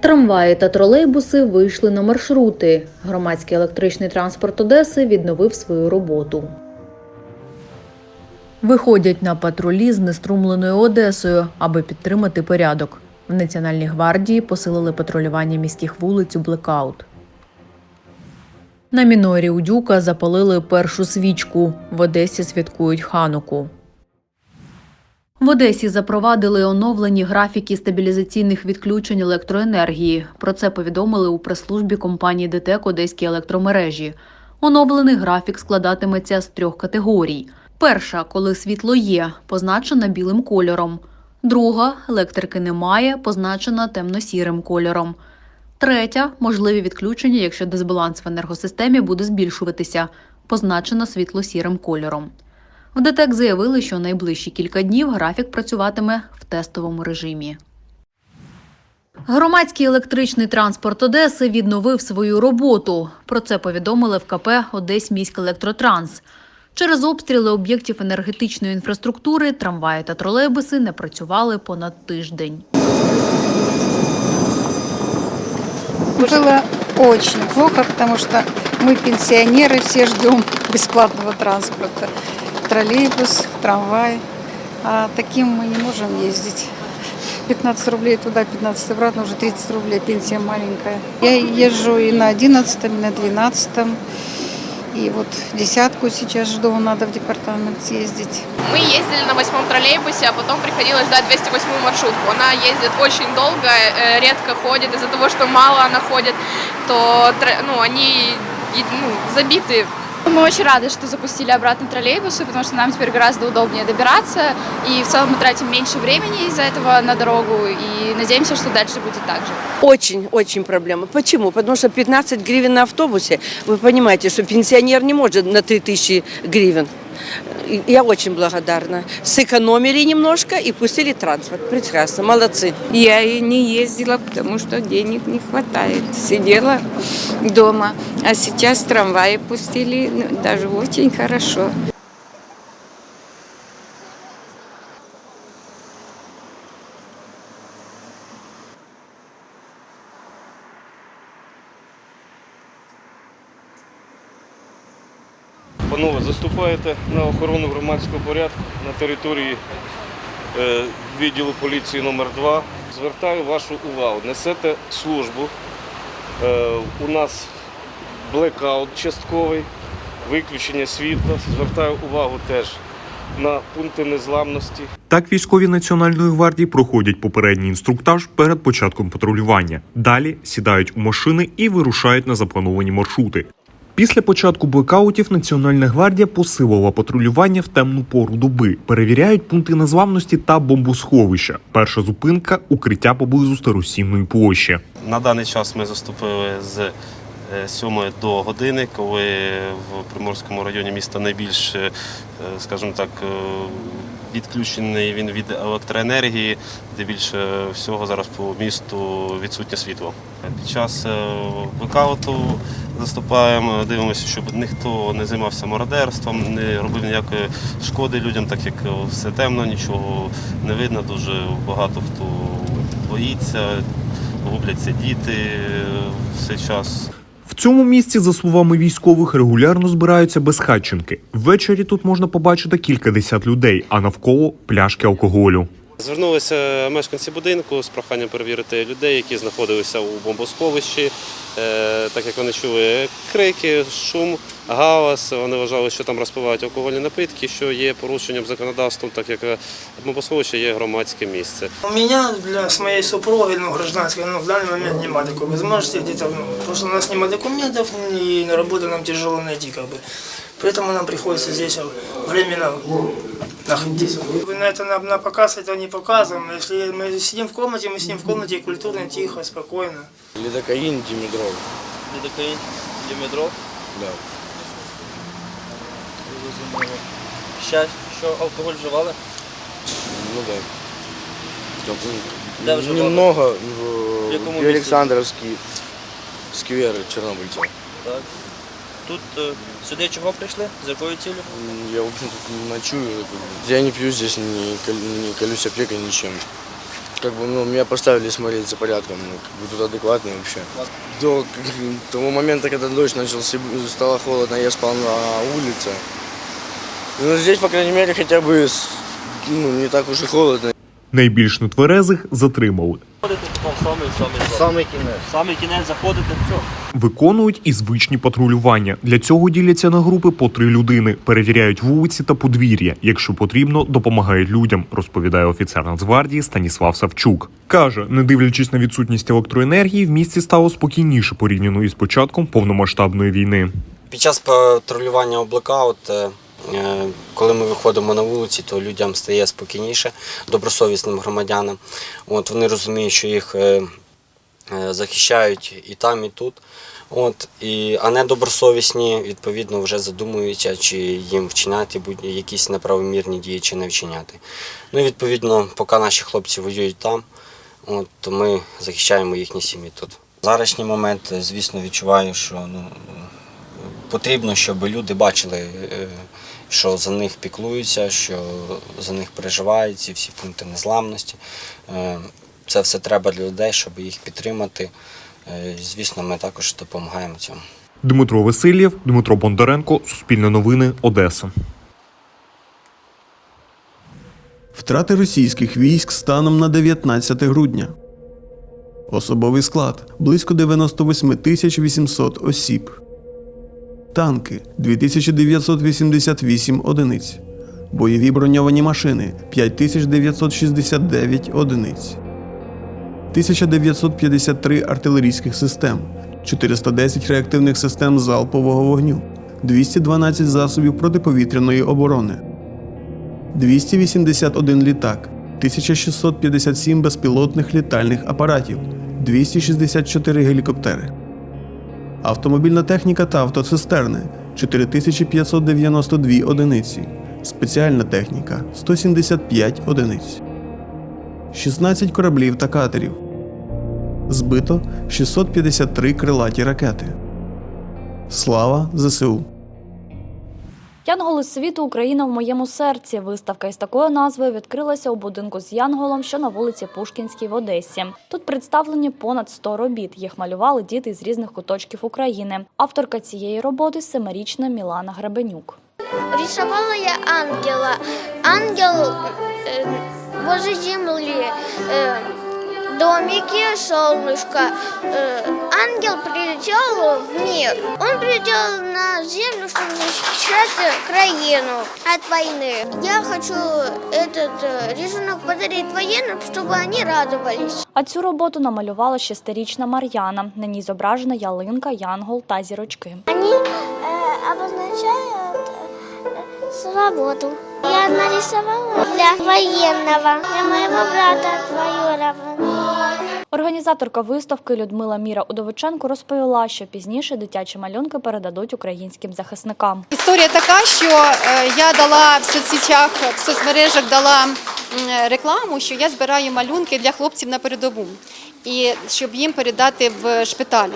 Трамваї та тролейбуси вийшли на маршрути. Громадський електричний транспорт Одеси відновив свою роботу. Виходять на патрулі з неструмленою Одесою, аби підтримати порядок. В Національній гвардії посилили патрулювання міських вулиць у блекаут. На мінорі у Дюка запалили першу свічку. В Одесі святкують хануку. В Одесі запровадили оновлені графіки стабілізаційних відключень електроенергії. Про це повідомили у прес-службі компанії ДТЕК Одеські електромережі. Оновлений графік складатиметься з трьох категорій. Перша, коли світло є, позначена білим кольором. Друга електрики немає, позначена темно-сірим кольором. Третя можливі відключення, якщо дисбаланс в енергосистемі буде збільшуватися, позначена світло-сірим кольором. В ДТЕК заявили, що найближчі кілька днів графік працюватиме в тестовому режимі. Громадський електричний транспорт Одеси відновив свою роботу. Про це повідомили в КП Одесь міськелектротранс. Через обстріли об'єктів енергетичної інфраструктури трамваї та тролейбуси не працювали понад тиждень. Было очень плохо, потому что мы, пенсионеры, все ждем бесплатного транспорта. Троллейбус, трамвай. А таким мы не можем ездить. 15 рублей туда, 15 обратно, уже 30 рублей, пенсия маленькая. Я езжу и на 11, и на 12. И вот десятку сейчас жду, надо в департамент съездить. Мы ездили на восьмом троллейбусе, а потом приходилось ждать 208 маршрутку. Она ездит очень долго, э, редко ходит. Из-за того, что мало она ходит, то ну, они ну, забиты Мы очень рады, что запустили обратно троллейбусы, потому что нам теперь гораздо удобнее добираться. И в целом мы тратим меньше времени из-за этого на дорогу. И надеемся, что дальше будет так же. Очень-очень проблема. Почему? Потому что 15 гривен на автобусе, вы понимаете, что пенсионер не может на 3000 гривен. Я очень благодарна. Сэкономили немножко и пустили транспорт. Прекрасно, молодцы. Я и не ездила, потому что денег не хватает. Сидела дома, а сейчас трамваи пустили, ну, даже очень хорошо. Панове, заступаєте на охорону громадського порядку на території е, відділу поліції номер 2 Звертаю вашу увагу. Несете службу. Е, у нас блекаут частковий, виключення світла. Звертаю увагу теж на пункти незламності. Так військові Національної гвардії проходять попередній інструктаж перед початком патрулювання. Далі сідають у машини і вирушають на заплановані маршрути. Після початку блекаутів Національна гвардія посилила патрулювання в темну пору доби. Перевіряють пункти незламності та бомбосховища. Перша зупинка укриття поблизу старосінної площі. На даний час ми заступили з е, 7 до години, коли в Приморському районі міста найбільш, е, скажімо так, е, відключений він від електроенергії, де більше всього зараз по місту відсутнє світло. Під час е, блекауту заступаємо, дивимося, щоб ніхто не займався мародерством, не робив ніякої шкоди людям, так як все темно, нічого не видно. Дуже багато хто боїться, губляться діти в цей час. В цьому місці, за словами військових, регулярно збираються безхатченки. Ввечері тут можна побачити кілька десят людей, а навколо пляшки алкоголю. Звернулися мешканці будинку з проханням перевірити людей, які знаходилися у бомбосховищі, Е, так як вони чули крики, шум, галас. Вони вважали, що там розпивають алкогольні напитки, що є порушенням законодавством, так як е, бомбосховище є громадське місце. У меня для с моей супругой, ну, гражданской, ну, в данный момент нема такой возможности где-то, ну, потому у нас нема документов, и на работу нам тяжело найти, как бы. Поэтому нам приходится здесь временно находиться. Вы на это на, на показ это не показываем. Если мы сидим в комнате, мы сидим в комнате культурно, тихо, спокойно. Лидокаин, димедрол. Лідокаїн, Дімедров. Да. Ще що алкоголь вживали? Ну да. Там, Да, уже Немного В якому в місці? Александровский сквер Чернобыльца. Так. Тут сюди чого прийшли? З якою цілею? Я, в тут ночую. Я не пью здесь, не, не колюсь опекой, ничем. как бы, ну, меня поставили смотреть за порядком, ну, как бы тут адекватный вообще. До того момента, когда дождь начался, стало холодно, я спал на улице. Ну, здесь, по крайней мере, хотя бы ну, не так уж и холодно. Найбільш нетверезих затримали. Самый кінець. Саме кінець заходите, все. Виконують і звичні патрулювання. Для цього діляться на групи по три людини, перевіряють вулиці та подвір'я. Якщо потрібно, допомагають людям, розповідає офіцер Нацгвардії Станіслав Савчук. Каже, не дивлячись на відсутність електроенергії, в місті стало спокійніше порівняно із початком повномасштабної війни. Під час патрулювання у блекаут, коли ми виходимо на вулиці, то людям стає спокійніше, добросовісним громадянам. От, вони розуміють, що їх е, е, захищають і там, і тут. От, і, а недобросовісні, відповідно, вже задумуються, чи їм вчиняти якісь неправомірні дії, чи не вчиняти. Ну і відповідно, поки наші хлопці воюють там, от, то ми захищаємо їхні сім'ї тут. Зарашній момент, е, звісно, відчуваю, що ну, потрібно, щоб люди бачили, е, що за них піклуються, що за них переживають ці всі пункти незламності. Е, Це все треба для людей, щоб їх підтримати. Е, Звісно, ми також допомагаємо цьому. Дмитро Васильєв, Дмитро Бондаренко, Суспільне новини, Одеса. Втрати російських військ станом на 19 грудня. Особовий склад близько 98 тисяч 800 осіб. Танки 2988 одиниць. Бойові броньовані машини 5969 одиниць. 1953 артилерійських систем, 410 реактивних систем залпового вогню, 212 засобів протиповітряної оборони. 281 літак, 1657 безпілотних літальних апаратів, 264 гелікоптери. Автомобільна техніка та автоцистерни 4592 одиниці. Спеціальна техніка 175 одиниць. 16 кораблів та катерів. Збито 653 крилаті ракети. Слава ЗСУ! Янголи світу Україна в моєму серці. Виставка із такою назвою відкрилася у будинку з Янголом, що на вулиці Пушкінській в Одесі. Тут представлені понад 100 робіт. Їх малювали діти з різних куточків України. Авторка цієї роботи семирічна Мілана Гребенюк. Рисовала я ангела. Ангел э, возле земли, э, домики, солнышко. Э, ангел прилетел в мир. Он прилетел на землю, чтобы защищать э, краину от войны. Я хочу этот э, рисунок подарить военным, чтобы они радовались. А цю роботу намалювала шестирічна Мар'яна. На ній зображена ялинка, янгол та зірочки. Они э, обозначают э, свободу. Я нарисовала для военного, для моего брата двоюродного. Організаторка виставки Людмила Міра Удовиченко розповіла, що пізніше дитячі малюнки передадуть українським захисникам. Історія така, що е, я дала в соцсетях, в соцмережах дала рекламу, що я збираю малюнки для хлопців на передову, і щоб їм передати в шпиталь.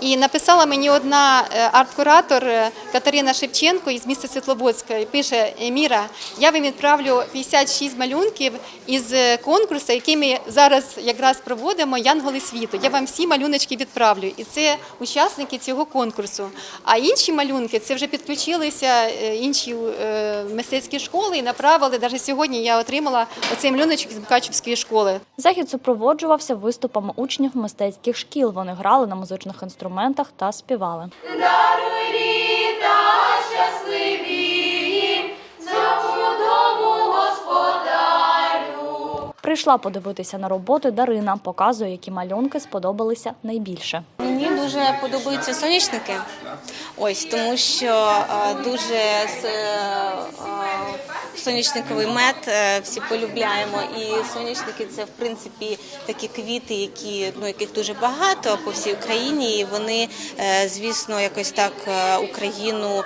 І написала мені одна е, арт-куратор е, Катерина Шевченко із міста Світловодська. і Пише Міра, я вам відправлю 56 малюнків із е, конкурсу, який ми зараз якраз проводимо Янголи світу. Я вам всі малюночки відправлю. І це учасники цього конкурсу. А інші малюнки це вже підключилися е, інші е, мистецькі школи і направили. Навіть сьогодні я отримала оцей малюночок з Мукачівської школи. Захід супроводжувався виступами учнів мистецьких шкіл. Вони грали на музичних інструментах та співали. Прийшла подивитися на роботи Дарина, показує, які малюнки сподобалися найбільше. Мені дуже подобаються сонячники. Ось тому, що е, дуже е, е, сонячниковий мед всі полюбляємо. І сонячники це в принципі такі квіти, які ну яких дуже багато по всій Україні. І вони, звісно, якось так Україну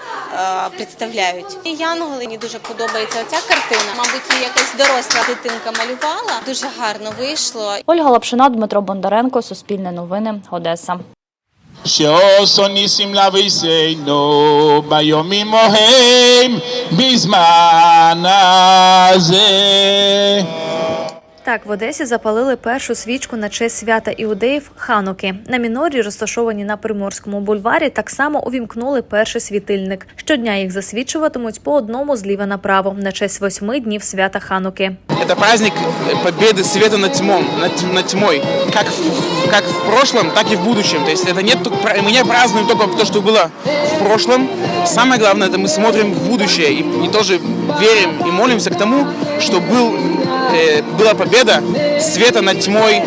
представляють. Янголи мені дуже подобається ця картина. Мабуть, якась доросла дитинка малювала. Дуже гарно вийшло. Ольга Лапшина, Дмитро Бондаренко, Суспільне новини, Одеса. שעושו ניסים לאביסנו ביומים ההם בזמן הזה. Так, в Одесі запалили першу свічку на честь свята іудеїв Хануки. На мінорі, розташовані на Приморському бульварі, так само увімкнули перший світильник. Щодня їх засвічуватимуть по одному зліва направо на честь восьми днів свята Хануки. Это праздник победы света над тьмом, над, над тьмой. Как в, как в прошлом, так и в будущем. То есть это нет, только- мы не празднуем только то, что было в прошлом. Самое главное, это мы смотрим в будущее и, и тоже верим и молимся к тому, что был, э, была победа света над тьмой, э,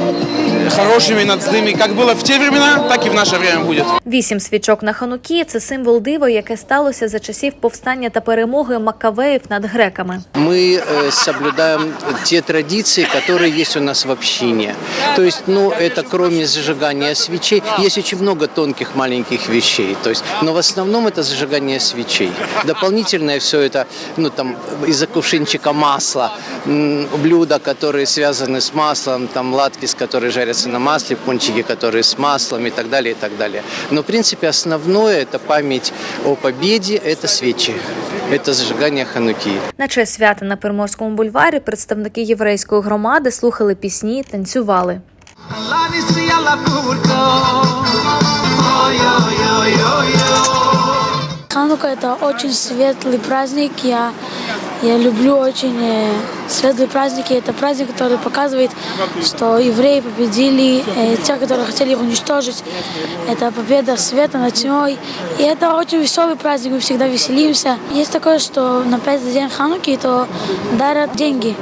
хорошими над злыми. Как было в те времена, так и в наше время будет. Вісім свічок на Ханукі – це символ дива, яке сталося за часів повстання та перемоги Маккавеїв над греками. мы э, соблюдаем те традиции, которые есть у нас в общине. То есть, ну, это кроме зажигания свечей, есть очень много тонких маленьких вещей. То есть, но в основном это зажигание свечей. Дополнительное все это, ну, там, из-за кувшинчика масла, м, блюда, которые связаны с маслом, там, латки, с которые жарятся на масле, пончики, которые с маслом и так далее, и так далее. Но, в принципе, основное – это память о победе, это свечи. Это зажигание хануки. На честь свята на Приморському бульварі представники єврейської громади слухали пісні, танцювали. Ханука это очень светлый праздник. Я, я люблю очень э, светлые праздники. Это праздник, который показывает, что евреи победили э, те, которые хотели их уничтожить. Это победа света над тьмой. И это очень веселый праздник, мы всегда веселимся. Есть такое, что на пятый день Хануки то дарят деньги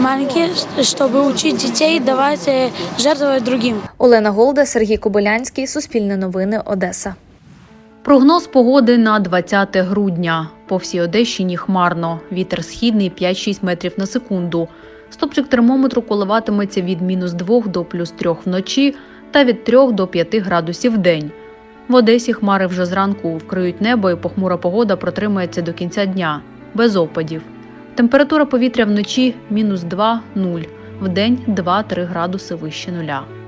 маленькие, чтобы учить детей давать, э, жертвовать другим. Олена Голда, Сергій Кобилянський, Суспільне новини, Одеса. Прогноз погоди на 20 грудня. По всій Одещині хмарно. Вітер східний 5-6 метрів на секунду. Стопчик термометру коливатиметься від мінус 2 до плюс 3 вночі та від 3 до 5 градусів в день. В Одесі хмари вже зранку вкриють небо і похмура погода протримається до кінця дня, без опадів. Температура повітря вночі мінус 2-0, вдень 2-3 градуси вище нуля.